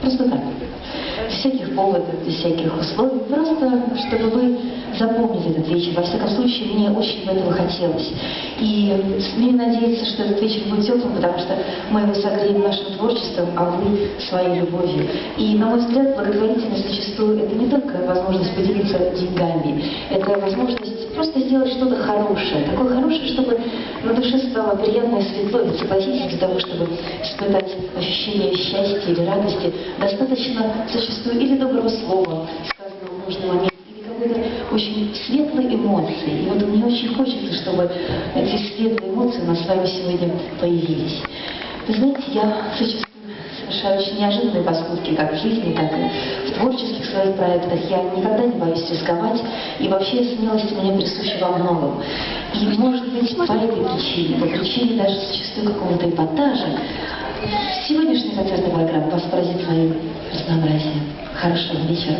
Просто так. Без всяких поводов, без всяких условий. Просто, чтобы вы запомнили этот вечер. Во всяком случае, мне очень этого хотелось. И смею надеяться, что этот вечер будет теплым, потому что мы его согреем нашим творчеством, а вы своей любовью. И, на мой взгляд, благотворительность зачастую это не только возможность поделиться деньгами, это возможность просто сделать что-то хорошее. Такое хорошее, чтобы на душе стало приятно и светло. Ведь согласитесь, для того, чтобы испытать ощущение счастья или радости, достаточно зачастую или доброго слова, сказанного в нужный момент, или какой-то очень светлой эмоции. И вот мне очень хочется, чтобы эти светлые эмоции у нас с вами сегодня появились. Вы знаете, я зачастую совершаю очень неожиданные поступки, как в жизни, так и в творческих своих проектах. Я никогда не боюсь рисковать, и вообще смелость мне присуща во многом. И, может быть, по этой причине, по причине даже зачастую какого-то эпатажа, сегодняшняя концертная программа вас поразит своим разнообразием. Хорошего вечера.